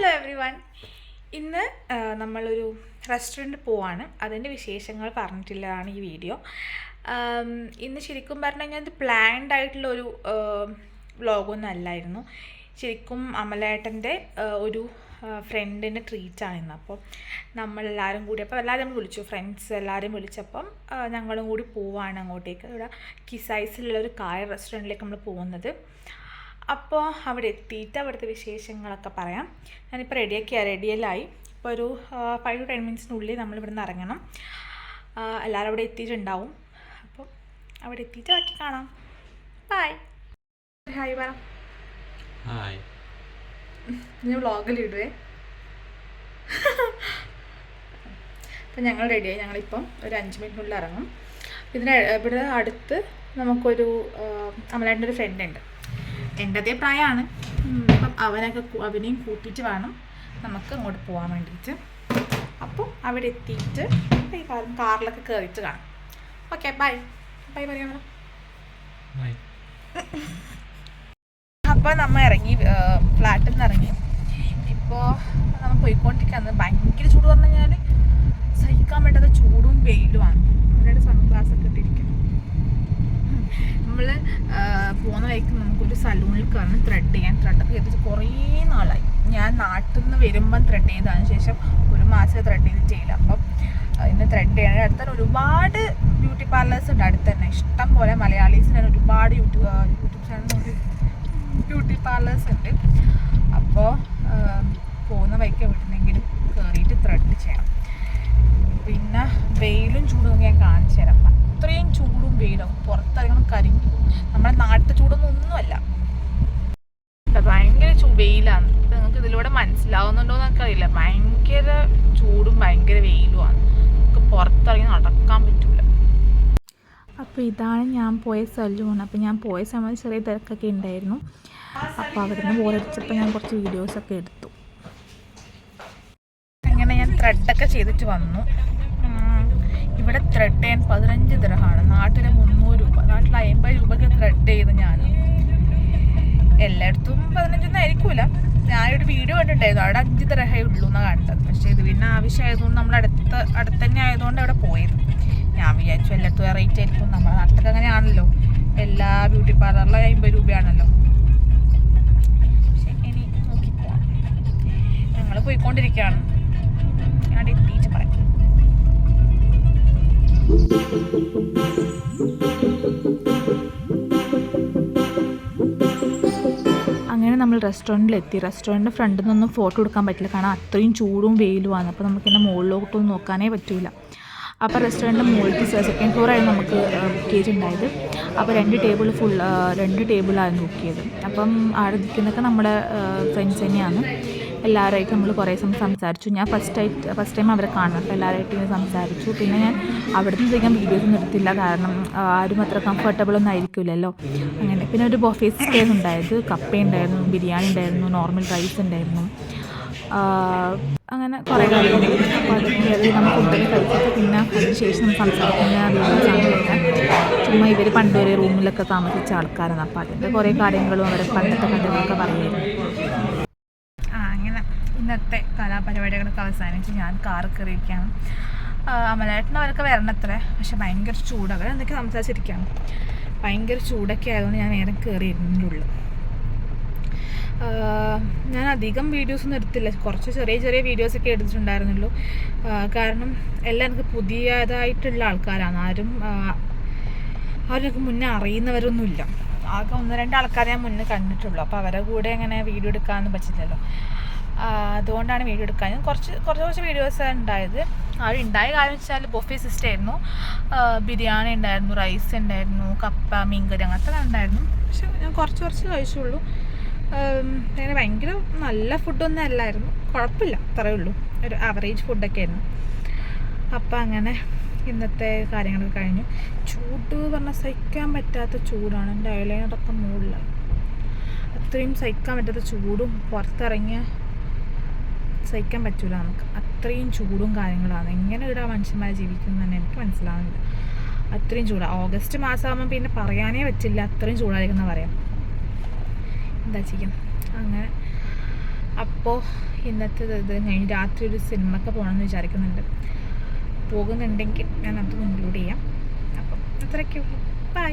Hello every one ഇന്ന് നമ്മളൊരു restaurant പോവാണ്. അതിന്റെ വിശേഷങ്ങൾ പറഞ്ഞിട്ടുള്ളതാണ് ഈ വീഡിയോ ഇന്ന് ശരിക്കും പറഞ്ഞു കഴിഞ്ഞാൽ ഇത് പ്ലാൻഡ് ആയിട്ടുള്ളൊരു വ്ളോഗൊന്നും അല്ലായിരുന്നു. ശരിക്കും അമലേട്ടന്റെ ഒരു ഫ്രണ്ടിന്റെ ട്രീറ്റാണ് ഇന്ന് അപ്പോൾ നമ്മളെല്ലാവരും കൂടി അപ്പോൾ എല്ലാവരും വിളിച്ചു. ഫ്രണ്ട്സ് എല്ലാവരും വിളിച്ചപ്പം ഞങ്ങളും കൂടി പോവാണ് അങ്ങോട്ടേക്ക്. ഇവിടെ കിസൈസിലുള്ള ഒരു കായ റെസ്റ്റോറന്റിലേക്ക് നമ്മൾ പോകുന്നത്. അപ്പോൾ അവിടെ എത്തിയിട്ട് അവിടുത്തെ വിശേഷങ്ങളൊക്കെ പറയാം. ഞാനിപ്പോൾ റെഡിയാക്കിയ റെഡിയല്ലായി. ഇപ്പോൾ ഒരു ഫൈവ് ടു ടെൻ മിനിറ്റ്സിനുള്ളിൽ നമ്മൾ ഇവിടെ നിന്ന് ഇറങ്ങണം എല്ലാവരും അവിടെ എത്തിയിട്ടുണ്ടാവും. അപ്പോൾ അവിടെ എത്തിയിട്ട് ബാക്കി കാണാം. ബായ് ഹായ് പറ. ഹായ് ഞാൻ വ്ളോഗിലിടുവേ അപ്പം ഞങ്ങൾ റെഡിയായി ഞങ്ങളിപ്പം ഒരു അഞ്ച് മിനിറ്റിനുള്ളിൽ ഇറങ്ങും. ഇതിന് ഇവിടെ അടുത്ത് നമുക്കൊരു അമലേന്റെ ഒരു ഫ്രണ്ട് ഉണ്ട്. എന്റെ അതേ പ്രായമാണ്. അപ്പം അവനൊക്കെ അവനെയും കൂട്ടിയിട്ട് വേണം നമുക്ക് അങ്ങോട്ട് പോകാൻ വേണ്ടിയിട്ട്. അപ്പോൾ അവിടെ എത്തിയിട്ട് ഈ കാലം കാറിലൊക്കെ കയറിയിട്ട് കാണാം. ഓക്കെ ബൈ ബൈ പറയാം ഹായ് അപ്പോൾ നമ്മൾ ഇറങ്ങി ഫ്ലാറ്റിൽ നിന്ന് ഇറങ്ങി. ഇപ്പോൾ നമ്മൾ പോയിക്കൊണ്ടിരിക്കുന്നത് ഭയങ്കര ചൂട് പറഞ്ഞു കഴിഞ്ഞാൽ സഹിക്കാൻ പറ്റാത്ത ചൂടും വെയിലുമാണ്. അവരുടെ സൺഗ്ലാസ് ഒക്കെ ഇട്ടിരിക്കുന്നത്. നമ്മൾ പോകുന്ന വഴിക്ക് നമുക്കൊരു സലൂണിൽ കയറണം ത്രെഡ് ചെയ്യാൻ ത്രെഡൊക്കെ ചെയ്തിട്ട് കുറേ നാളായി. ഞാൻ നാട്ടിൽ നിന്ന് വരുമ്പം ത്രെഡ് ചെയ്തതിന് ശേഷം ഒരു മാസം ത്രെഡ് ചെയ്തിട്ടില്ല. അപ്പം ആ, ഇന്ന് ത്രെഡ് ചെയ്യണം. അടുത്ത ഒരുപാട് ബ്യൂട്ടി പാർലേഴ്സ് ഉണ്ട് അടുത്ത് തന്നെ. ഇഷ്ടം പോലെ മലയാളീസിന് ഒരുപാട് YouTube YouTube channel beauty parlours ഉണ്ട്. അപ്പോൾ പോകുന്ന വഴിക്ക് എവിടുന്നെങ്കിലും കയറിയിട്ട് ത്രെഡ് ചെയ്യണം. പിന്നെ വെയിലും ചൂടും ഞാൻ കാണിച്ചു തരാം. അത്രയും ചൂടും വെയിലും പുറത്തിറങ്ങണം കരിഞ്ഞു നമ്മുടെ നാട്ടിലെ ചൂടൊന്നും ഒന്നുമല്ല. ഭയങ്കര ചൂ വെയിലാണ്. ഇപ്പം നിങ്ങൾക്ക് ഇതിലൂടെ മനസ്സിലാവുന്നുണ്ടോ എന്നൊക്കെ അറിയില്ല ഭയങ്കര ചൂടും ഭയങ്കര വെയിലുമാണ് നമുക്ക് പുറത്തിറങ്ങി നടക്കാൻ പറ്റില്ല അപ്പോൾ ഇതാണ് ഞാൻ പോയ സലൂൺ. അപ്പോൾ ഞാൻ പോയ സമയത്ത് ചെറിയ തിരക്കൊക്കെ ഉണ്ടായിരുന്നു. അപ്പോൾ അവിടുന്ന് ബോറടിച്ചപ്പോൾ ഞാൻ കുറച്ച് വീഡിയോസൊക്കെ എടുത്തു. അങ്ങനെ ഞാൻ ത്രെഡൊക്കെ ചെയ്തിട്ട് വന്നു. ഇവിടെ ത്രെഡ് ചെയ്യാൻ പതിനഞ്ച് ദിർഹമാണ് നാട്ടിൽ മുന്നൂറ് നാട്ടിൽ അമ്പത് രൂപക്ക് ത്രെഡ് ചെയ്ത് ഞാൻ എല്ലായിടത്തും പതിനഞ്ചൊന്നും ആയിരിക്കൂല. ഞാനൊരു വീഡിയോ കണ്ടിട്ടുണ്ടായിരുന്നു. അവിടെ അഞ്ച് തരഹേ ഉള്ളൂ എന്നാണ് കണ്ടത് പക്ഷേ ഇത് പിന്നെ ആവശ്യമായതുകൊണ്ട് നമ്മൾ അടുത്ത് അടുത്ത് തന്നെ ആയതുകൊണ്ട് അവിടെ പോയത്. ഞാൻ വിചാരിച്ചു എല്ലായിടത്തും റേറ്റ് ആയിരിക്കും. നമ്മുടെ നാട്ടിലൊക്കെ അങ്ങനെയാണല്ലോ. എല്ലാ ബ്യൂട്ടി പാർലറിലും അമ്പത് രൂപയാണല്ലോ. ഇനി ഞങ്ങൾ പോയിക്കൊണ്ടിരിക്കുകയാണ്. ഞാൻ എത്തിയിട്ട് പറയാം. അങ്ങനെ നമ്മൾ റെസ്റ്റോറന്റിലെത്തി റെസ്റ്റോറന്റിന്റെ ഫ്രണ്ടിൽ നിന്നൊന്നും ഫോട്ടോ എടുക്കാൻ പറ്റില്ല. കാരണം അത്രയും ചൂടും വെയിലുമാണ് അപ്പോൾ നമുക്ക് എന്റെ മുകളിലോട്ടൊന്നും നോക്കാനേ പറ്റില്ല അപ്പോൾ റെസ്റ്റോറന്റിന്റെ മുകളിൽ സെക്കൻഡ് ഫ്ലോറായിരുന്നു നമുക്ക് ബുക്ക് ചെയ്തിട്ടുണ്ടായത് അപ്പോൾ രണ്ട് ടേബിൾ ഫുൾ രണ്ട് ടേബിളായിരുന്നു ബുക്ക് ചെയ്തത് അപ്പം അവിടെ നിൽക്കുന്നതൊക്കെ നമ്മുടെ ഫ്രണ്ട്സ് തന്നെയാണ്. എല്ലാവരുമായിട്ട് നമ്മൾ കുറേ സമയം സംസാരിച്ചു. ഞാൻ ഫസ്റ്റ് ആയിട്ട് ഫസ്റ്റ് ടൈം അവരെ കാണണം അപ്പോൾ എല്ലാവരുമായിട്ട് ഇങ്ങനെ സംസാരിച്ചു. പിന്നെ ഞാൻ അവിടുന്ന് അധികം വീഡിയോസ് ഒന്നും എടുത്തില്ല. കാരണം ആരും അത്ര കംഫർട്ടബിൾ ഒന്നും ആയിരിക്കില്ലല്ലോ അങ്ങനെ. പിന്നെ ഒരു ബൊഫേ സ്റ്റേ ഉണ്ടായത്. കപ്പ ഉണ്ടായിരുന്നു ബിരിയാണി ഉണ്ടായിരുന്നു നോർമൽ റൈസ് ഉണ്ടായിരുന്നു. അങ്ങനെ കുറേ കാര്യങ്ങൾ അപ്പോൾ അതൊക്കെ അത് നമ്മൾ കഴിച്ചിട്ട് പിന്നെ അതിന് ശേഷം നമ്മൾ സംസാരിക്കുന്ന വീഡിയോസാണ് ചുമ്മാ ഇവർ പണ്ട് ഒരു റൂമിലൊക്കെ താമസിച്ച ആൾക്കാരാണ്. അപ്പോൾ അതിന്റെ കുറേ കാര്യങ്ങളും അവരെ പണ്ടത്തെ കഥകളൊക്കെ പറയുമായിരുന്നു. ഇന്നത്തെ കലാപരിപാടികളൊക്കെ അവസാനിച്ച് ഞാൻ കാറ് കയറിയിരിക്കുകയാണ് അമലേട്ടന് അവരൊക്കെ വരണത്രേ. പക്ഷെ ഭയങ്കര ചൂട്. അവർ എന്തൊക്കെ സംസാരിച്ചിരിക്കുകയാണ് ഭയങ്കര ചൂടൊക്കെ ആയതുകൊണ്ട് ഞാൻ നേരെ കയറിയിരുന്നതിന്റെ ഞാൻ അധികം വീഡിയോസ് ഒന്നും എടുത്തില്ല. കുറച്ച് ചെറിയ ചെറിയ വീഡിയോസൊക്കെ എടുത്തിട്ടുണ്ടായിരുന്നുള്ളൂ. കാരണം എല്ലാം എനിക്ക് പുതിയതായിട്ടുള്ള ആൾക്കാരാണ്. ആരും അവരൊക്കെ മുന്നേ അറിയുന്നവരൊന്നുമില്ല. ആകെ ഒന്ന് രണ്ട് ആൾക്കാരെ ഞാൻ മുന്നേ കണ്ടിട്ടുള്ളൂ. അപ്പോൾ അവരെ കൂടെ അങ്ങനെ വീഡിയോ എടുക്കാനൊന്നും പറ്റില്ലല്ലോ. അതുകൊണ്ടാണ് വീഡിയോ എടുക്കാൻ. കുറച്ച് കുറച്ച് കുറച്ച് വീഡിയോസ് ഉണ്ടായത്. ഒരു ഉണ്ടായ കാര്യം വെച്ചാൽ ബൊഫി സിസ്റ്റം ആയിരുന്നു. ബിരിയാണി ഉണ്ടായിരുന്നു റൈസ് ഉണ്ടായിരുന്നു കപ്പ മീൻകറി അങ്ങനത്തെ ഉണ്ടായിരുന്നു. പക്ഷെ ഞാൻ കുറച്ച് കുറച്ച് കഴിച്ചുള്ളൂ. അങ്ങനെ ഭയങ്കര നല്ല ഫുഡൊന്നും അല്ലായിരുന്നു. കുഴപ്പമില്ല അത്രയേ ഉള്ളൂ. ഒരു ആവറേജ് ഫുഡൊക്കെ ആയിരുന്നു. അപ്പം അങ്ങനെ ഇന്നത്തെ കാര്യങ്ങളൊക്കെ കഴിഞ്ഞു. ചൂട് പറഞ്ഞാൽ സഹിക്കാൻ പറ്റാത്ത ചൂടാണ്. എന്റെ ഐലൈനറൊക്കെ മുകളിലാണ്. അത്രയും സഹിക്കാൻ പറ്റാത്ത ചൂടും പുറത്തിറങ്ങിയ സഹിക്കാൻ പറ്റൂല നമുക്ക്. അത്രയും ചൂടും കാര്യങ്ങളാണ്. എങ്ങനെ ഇവിടെ മനുഷ്യന്മാർ ജീവിക്കുന്നു തന്നെ എനിക്ക് മനസ്സിലാവുന്നില്ല. അത്രയും ചൂടാണ് ഓഗസ്റ്റ് മാസമാകുമ്പോൾ പിന്നെ പറയാനേ പറ്റില്ല. അത്രയും ചൂടായിരിക്കുന്ന പറയാം. എന്താ ചെയ്യാം? അങ്ങനെ. അപ്പോൾ ഇന്നത്തെ ഇത് കഴിഞ്ഞ് രാത്രി ഒരു സിനിമക്ക് പോകണമെന്ന് വിചാരിക്കുന്നുണ്ട്. പോകുന്നുണ്ടെങ്കിൽ ഞാൻ അത് കൺക്ലൂഡ് ചെയ്യാം. അപ്പം അത്രയ്ക്ക് ബൈ